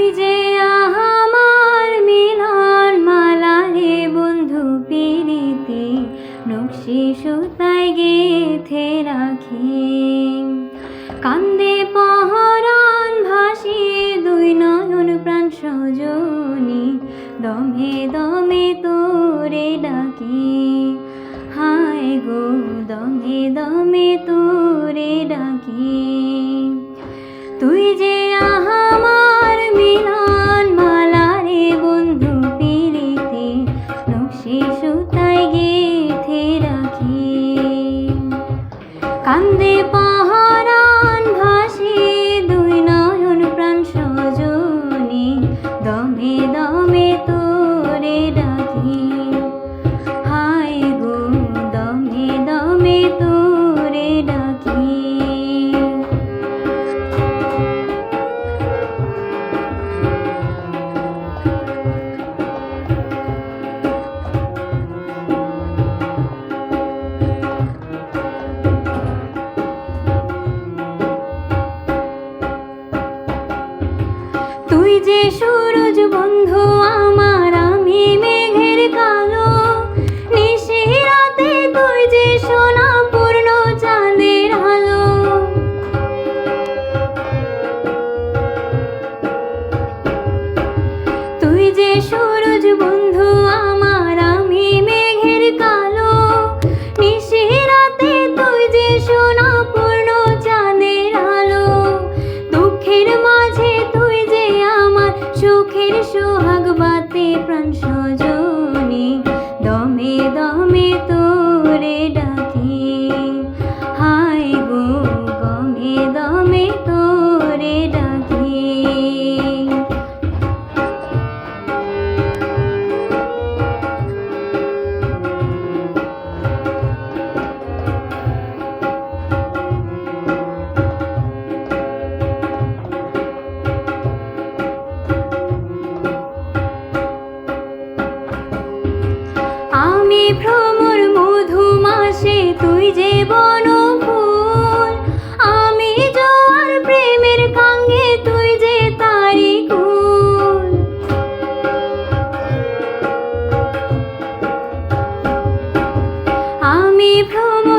তুই যে আমার মিলন মালা রে বন্ধু পিরিতি নকশি সুতায় গেথে রাখি। কান্দে পহরণ ভাসি, দুই নয়ন প্রাণ সজনী, দমে দমে তোরে ডাকি। হায় গো, দমে দমে তোরে ডাকি। তুই যে আ যে সূরজ বন্ধু আমার, আমি মেঘের কালো। নিশি রাতে তুই যে সোনা পূর্ণ চাঁদের আলো। তুই যে সূরজ তোরে ডাকি। হায় গো গমে দমে তোরে ডাকি। আমি মাসে তুই যে ফুল আমি জোয়ার প্রেমের কাঙ্গে তুই যে তারি কুল। আমি ভ্রমর